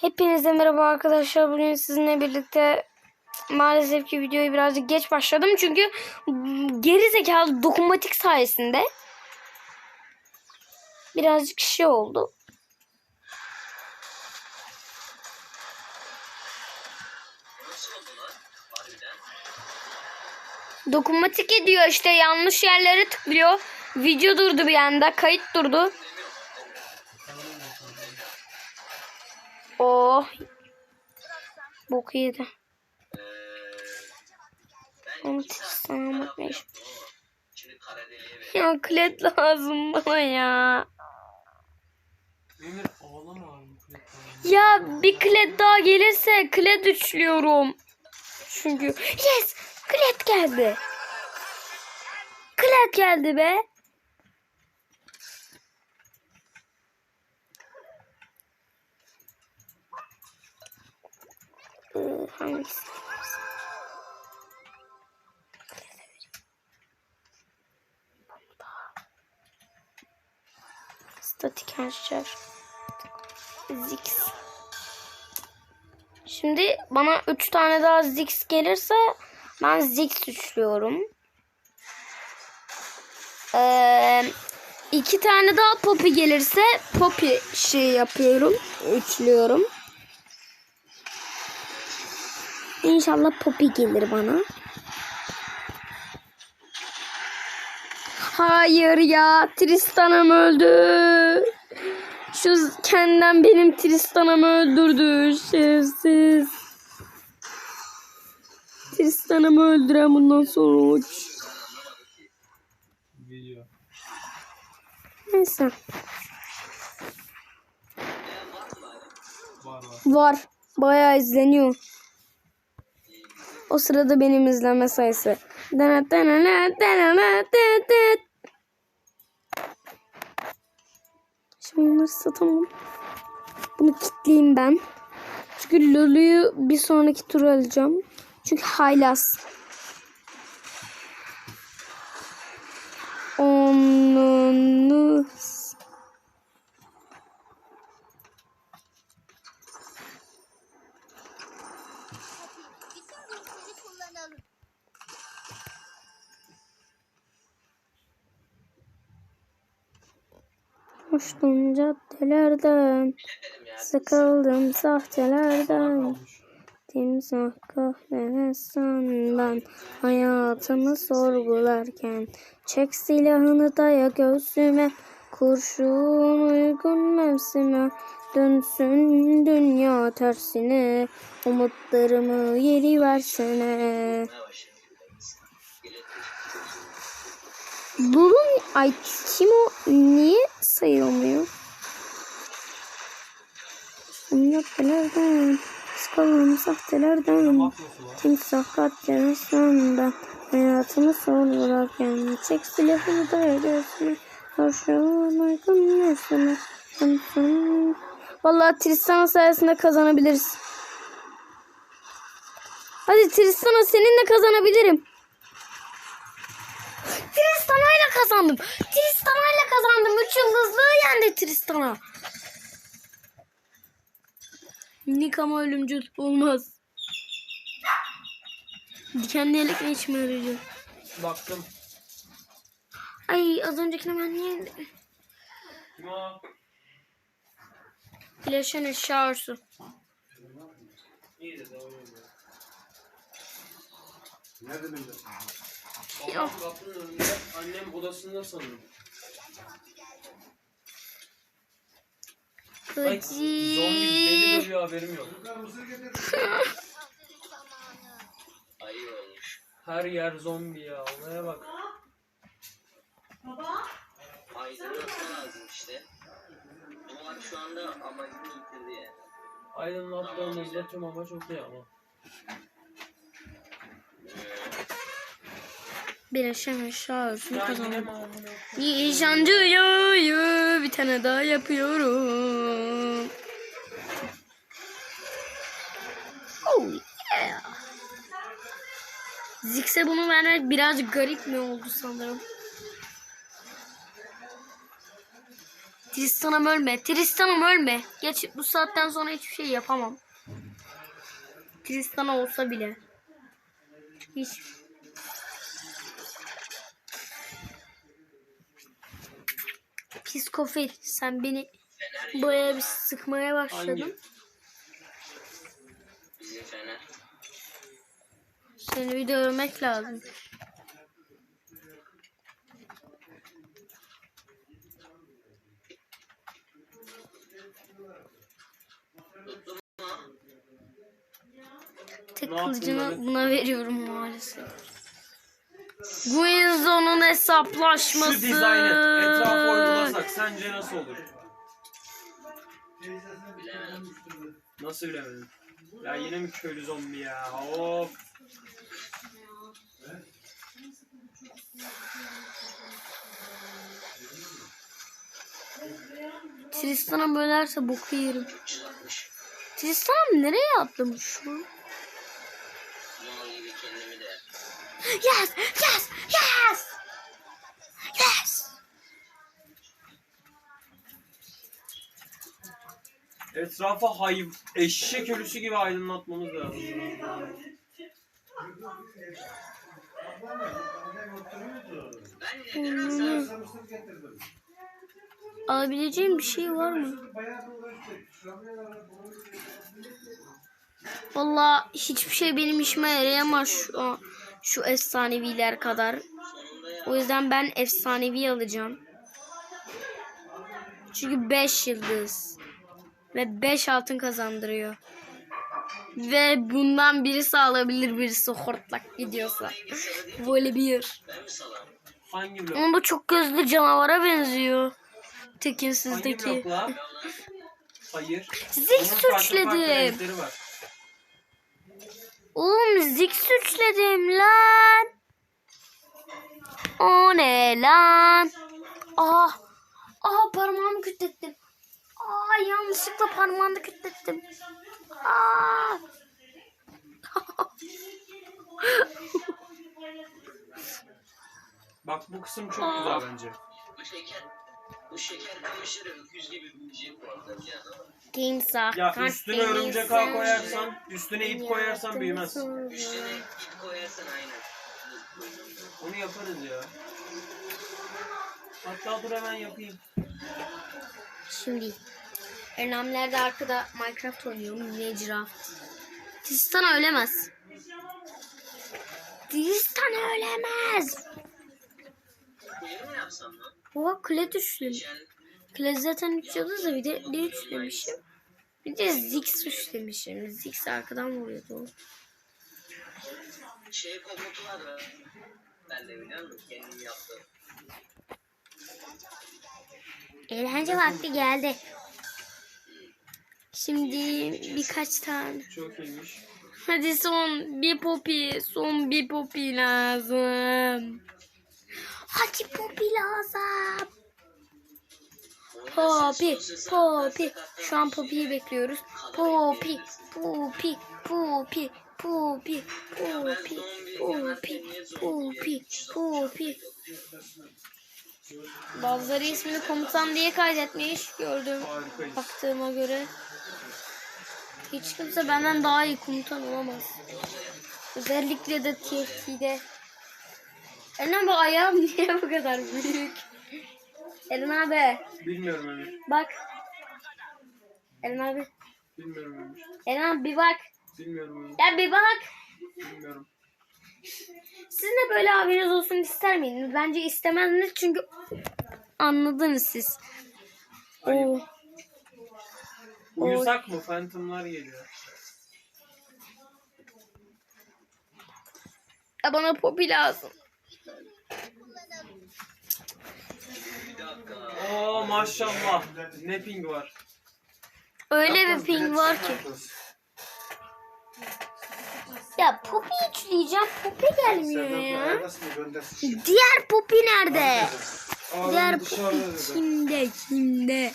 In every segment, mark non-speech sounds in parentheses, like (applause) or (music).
Hepinize merhaba arkadaşlar. Bugün sizinle birlikte maalesef ki videoyu birazcık geç başladım. Çünkü geri zekalı dokunmatik sayesinde birazcık şey oldu. Dokunmatik ediyor işte yanlış yerlere tıklıyor. Video durdu bir anda. Kayıt durdu. Oh. Bok yedi. Onu sana bakmayın. Ya klet lazım bana ya. Emir ağlama abi. Ya bir klet daha gelirse klet üçlüyorum. Çünkü yes klet geldi. Klet geldi be. Hangisi? Statik harçlar. Zix. Şimdi bana 3 tane daha Zix gelirse ben Zix üçlüyorum. Ee, tane daha Poppy gelirse Poppy şey yapıyorum. Üçlüyorum. İnşallah Poppy gelir bana. Hayır ya Tristan'ım öldü. Şu kendinden benim Tristan'ımı öldürdü şerefsiz. Tristan'ımı öldüren bundan sonra uç. Neyse. Var. Bayağı izleniyor. O sırada benim izlenme sayısı. Şimdi bunları satamam. Bunu kitleyeyim ben. Çünkü Lulu'yu bir sonraki tur alacağım. Çünkü haylaz. Caddelerden, sıkıldım sahtelerden. Timsah kahve ben hayatımı sorgularken Çek silahını daya göğsüme. Kurşun uygun mevsime Dönsün dünya tersine. Umutlarımı yeri versene. Bunun ay kim o? Niye sayılmıyor? Sıkıldım sahtelerden Mafyası var. Timsah katliamı ben Hayatımı sorgularken Çek silahını da göğsüme Karşıma uygun yaşına Vallahi Tristana sayesinde kazanabiliriz. Hadi Tristana seninle kazanabilirim. Tristana ile kazandım. Tristana ile kazandım. Üç yıldızlı yendi Tristana. Nick ama ölümcül olmaz. Dikenli yelek ne işime yarayacak? Baktım. Ay az öncekine ben niye... Kim o? Flaşın eşyası. İyi de. Nerede bildin? Babam kapının önünde, annem odasında sanırım. Ay, zombi beni Kıcı. dövüyor haberim yok. Hazır zamanı. Her yer zombi ya. Olaya bak. aydınlatma lazım işte. Ama bak şu anda amacını yitirdi yani. Aydınlattığımızda tüm amaç okey ama. Bir eşyası Ya yine kazandım. amına? Nişancıyı bir tane daha yapıyorum. Oh yeah. Zix'e bunu vermek birazcık garip mi oldu sanırım. Tristan'ım ölme. Tristan'ım ölme. Geç bu saatten sonra hiçbir şey yapamam. Tristan'a olsa bile. Hiç. Psikofil sen beni bayağı bir sıkmaya başladın. Seni bir de örmek lazım. Tek kılıcını buna veriyorum maalesef. Guinzo'nun hesaplaşması. Şu dizaynı uygulasak sence nasıl olur? Bilemedim. Nasıl bilemedim? Ya yine mi köylü zombi ya? Of. Tristan'a bölerse boku yerim. 360. Tristan nereye atlamış şu. Yes! Yes! Yes! Yes! Etrafa hayv eşek ölüsü gibi aydınlatmamız lazım. Sen Alabileceğim bir şey var mı? Valla hiçbir şey benim işime yarayamaz şu, şu efsaneviler kadar. O yüzden ben efsanevi alacağım. Çünkü 5 yıldız. Ve 5 altın kazandırıyor. Ve bundan birisi alabilir birisi hortlak gidiyorsa. Böyle bir. Onun da çok gözlü canavara benziyor. Tekinsizdeki. Hayır. Zik suçladım. Oğlum zik suçladım lan. O ne lan? Ah. Aha parmağımı kütlettim. Aa yanlışlıkla parmağımı kütlettim. Aa. (laughs) Bak bu kısım çok güzel bence. Bu şeker, bu şeker kamışı da öküz gibi büyüyecek bu arada yani. Kimse Ya üstüne örümcek ağ koyarsan, üstüne ip koyarsan büyümez. Üstüne ip koyarsan aynen. Onu yaparız ya. Hatta dur hemen yapayım. Şimdi Ernamler de arkada Minecraft oynuyor. Mecra. Tristan ölemez. Tristan ölemez. Oha kule düştüm. Kule zaten 3 yıldız da bir de bir üç demişim. Bir de Ziggs 3 demişim. Ziggs arkadan vuruyordu şey komutu var. Ben de biliyor? Kendim yaptım. Eğlence vakti geldi. Şimdi birkaç tane. Çok iyiymiş. Hadi son bir popi. Son bir popi lazım. Hadi popi lazım. Popi, Popi. Şu an Popi'yi bekliyoruz. Popi, Popi, Popi, Popi, Popi, Popi, Popi, Popi. Bazıları ismini komutan diye kaydetmiş gördüm. Baktığıma göre. Hiç kimse benden daha iyi komutan olamaz. Özellikle de TFT'de. Eren abi ayağım (laughs) niye bu kadar büyük? Eren abi Bilmiyorum Ömür. bak. Eren abi. Bilmiyorum Ömür. Eren abi bir bak. Bilmiyorum Ömür. Ya bir bak. Bilmiyorum. Sizin de böyle abiniz olsun ister miydiniz? Bence istemezdiniz çünkü anladınız siz. Oo. Uyusak mı? Phantom'lar geliyor. Ya bana popi lazım. Oo maşallah. Ne ping var. Öyle bir ping var ki. Ya Poppy üçleyeceğim. Poppy gelmiyor ya. Diğer Poppy nerede? Diğer Poppy kimde? Kimde?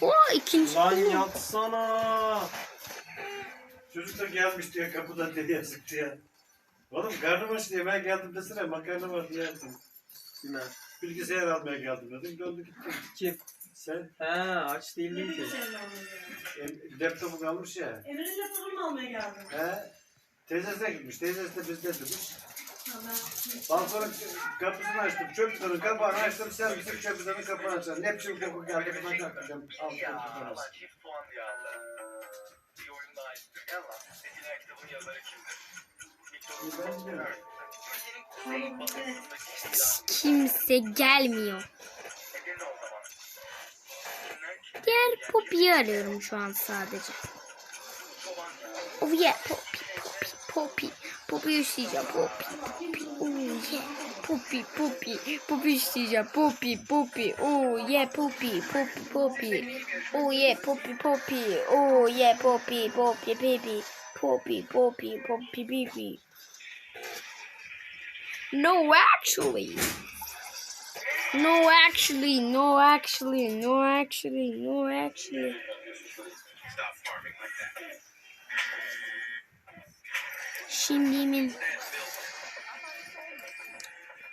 O ikinci Lan Poppy. yatsana. Çocuk da gelmiş diye kapıdan deliye sıktı ya. Oğlum karnım aç diye ben geldim desene makarna var diye yaptım. Bilgisayar almaya geldim dedim. Döndü gitti. Kim? Sen He aç değildim ki. e, laptopu kalmış ya. Emre'nin laptopunu mu almaya geldin? He. Teyzesine gitmiş. Teyzesi de bizde demiş. Tamam. Balkonun kapısını açtım. Çöplerin kapağını açtım. Servisin çöplerin kapağını açtım. Ne biçim koku geldi. Aldım. Ya Allah çift puan diye aldı. Bir oyun daha istiyor. Ama Metin kitabın yazarı kimdir? Ben Kimse gelmiyor. Diğer Poppy'yi arıyorum şu an sadece. Oh yeah Poppy Poppy Poppy. Poppy isteyeceğim Poppy. Poppy. Oh yeah. Poppy Poppy. Poppy isteyeceğim Poppy Poppy. Oh yeah Poppy Poppy Poppy. Oh yeah Poppy Poppy. Oh yeah Poppy Poppy Poppy. Poppy Poppy Poppy Poppy. No actually. No actually, no actually, no actually, no actually. Like that. Şimdimin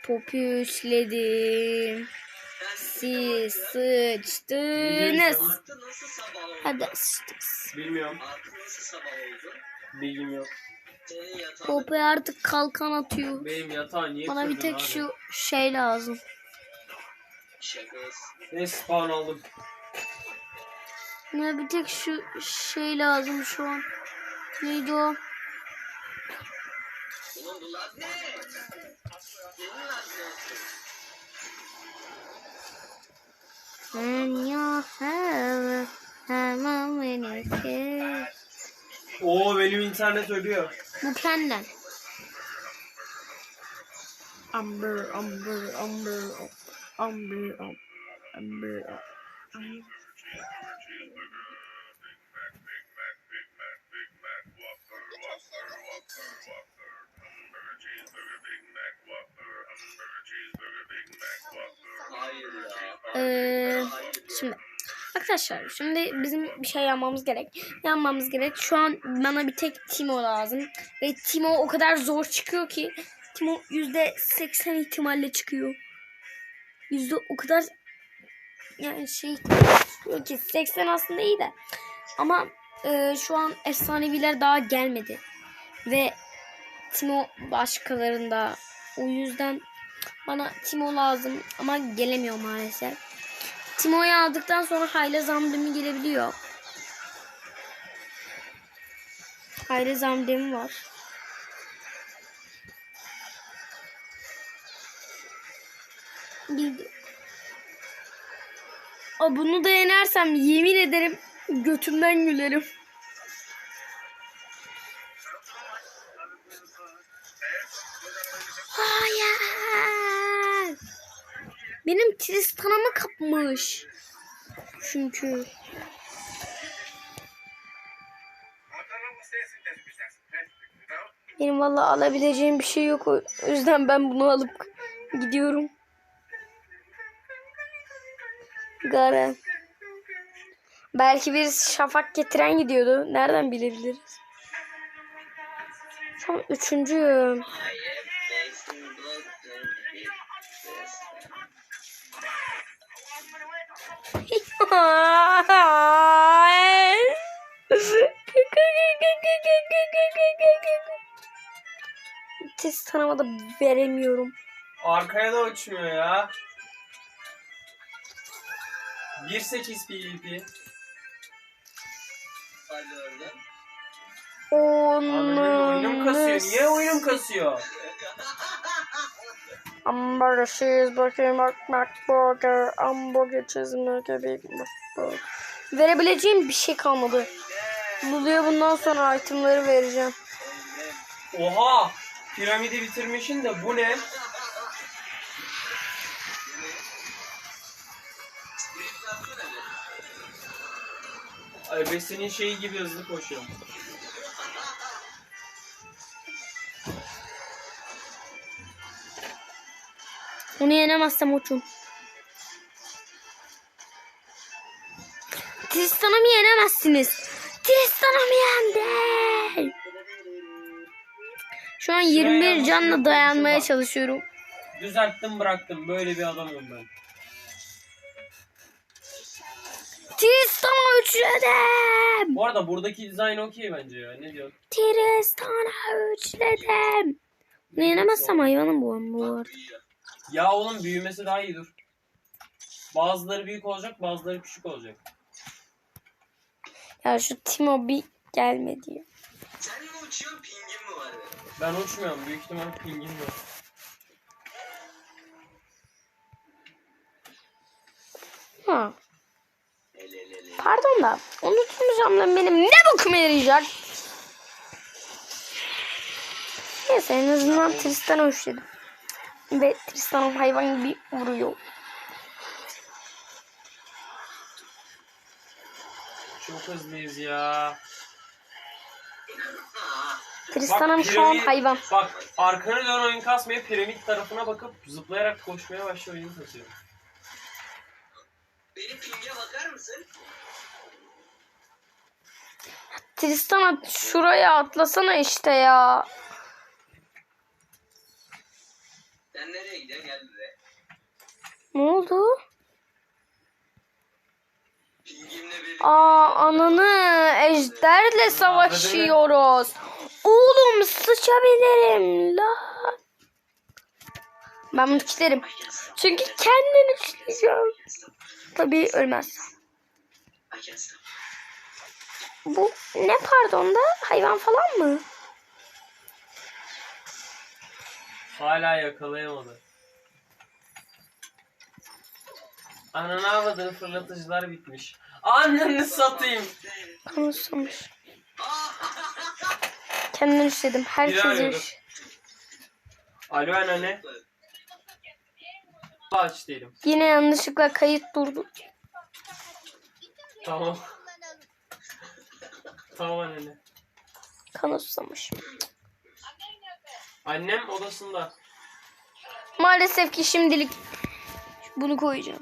popüsledim. Siz sıçtınız. Hadi sıçtınız. Bilmiyorum. Artı nasıl sabah oldu? Bilgim yok. Yatağın Poppy artık kalkan atıyor. Benim yatağı niye Bana bir tek abi? şu şey lazım. Şakası. Ne spawn aldım. Bana bir tek şu şey lazım şu an. Neydi o? Ne? Ne? And I'm a minute. Oo benim internet ölüyor. Bu kendin. Amber, amber, amber, amber, amber, amber. Ya. Ee, şimdi arkadaşlar şimdi bizim bir şey yapmamız gerek. Yapmamız gerek. Şu an bana bir tek Timo lazım. Ve Timo o kadar zor çıkıyor ki Timo yüzde seksen ihtimalle çıkıyor. Yüzde o kadar yani şey ki 80 aslında iyi de. Ama e, şu an efsaneviler daha gelmedi. Ve Timo başkalarında. O yüzden bana Timo lazım ama gelemiyor maalesef. Timo'yu aldıktan sonra Hayla Zamdemi gelebiliyor. Hayla Zamdemi var. Aa, bunu da yenersem yemin ederim götümden gülerim. Hayır. Benim Tristan'ımı kapmış. Çünkü. Benim valla alabileceğim bir şey yok. O yüzden ben bunu alıp gidiyorum. Gara. Belki bir şafak getiren gidiyordu. Nereden bilebiliriz? Şu an üçüncüyüm. Test tanımada veremiyorum. Arkaya da uçmuyor ya. 1.8 PvP. Benim oyunum kasıyor. Niye oyunum kasıyor? Hamburger, cheeseburger, Mac, McBurger, hamburger, cheeseburger, Big McBurger. Verebileceğim bir şey kalmadı. Lulu'ya bundan sonra itemleri vereceğim. Oha! Piramidi bitirmişin de bu ne? Besin'in şeyi gibi hızlı koşuyor. Onu yenemezsem uçun. Tristan'ı mı yenemezsiniz? Tristan'ı mı yendi? Şu an 21 canla dayanmaya çalışıyorum. Düzelttim bıraktım. Böyle bir adamım ben. Tristan'a üçledim. Bu arada buradaki dizayn okey bence ya. Ne diyorsun? Tristan'a üçledim. Bunu yenemezsem hayvanım bu an bu arada. Ya oğlum büyümesi daha iyi dur. Bazıları büyük olacak, bazıları küçük olacak. Ya şu Timo bir gelmedi ya. Sen mi uçuyorsun pingin mi var? be? Ben uçmuyorum. Büyük ihtimal pingim yok. Pardon da unutmuş hamlem benim ne bokum yarayacak? Neyse en azından Tristan'a hoşladım. Ve Tristan hayvan gibi vuruyor. Çok hızlıyız ya. Tristan'ım şu an hayvan. Bak arkana dön oyun kasmaya piramit tarafına bakıp zıplayarak koşmaya başlıyor oyun kasıyor. Benim pinge bakar mısın? Tristan şuraya atlasana işte ya. Sen nereye gidiyorsun? Gel buraya. Ne oldu? Aa ananı ejderle savaşıyoruz. Oğlum sıçabilirim la. Ben bunu kilitlerim. Çünkü kendini uçlayacağım. Tabii ölmez. Bu ne pardon da hayvan falan mı? Hala yakalayamadı. Ananı avradını fırlatıcılar bitmiş. Anneni satayım. Konuşmuş. Kendini uçladım. Herkes arıyordu. uç. Alo anne. Aç değilim. Yine yanlışlıkla kayıt durdu. Tamam. Tamam anne. Kan susamış. Annem odasında. Maalesef ki şimdilik bunu koyacağım.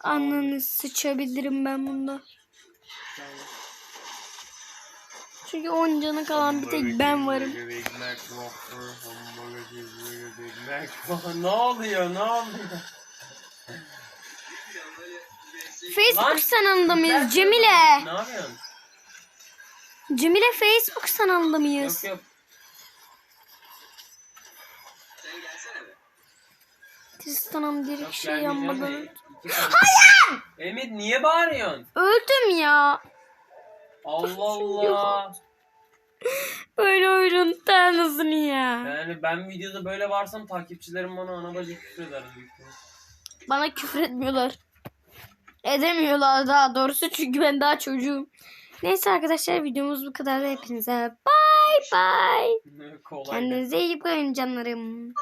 Ananı sıçabilirim ben bunda. Çünkü 10 canı kalan bir tek ben varım. ne oluyor ne oluyor? Facebook Lan, sanalında mıyız Cemile? Ne yapıyorsun? Cemile Facebook sanalında mıyız? Yok yok. Tristan'ım bir şey yanmadan. Hayır! Emir niye bağırıyorsun? Öldüm ya. Allah Allah. Böyle oyunun tanrısını ya. Yani ben videoda böyle varsam takipçilerim bana ana bacı küfür eder. Bana küfür etmiyorlar. Edemiyorlar daha doğrusu (laughs) çünkü ben daha çocuğum. Neyse arkadaşlar videomuz bu kadar. Hepinize bye. (laughs) Kolay. Kendinize iyi bakın canlarım.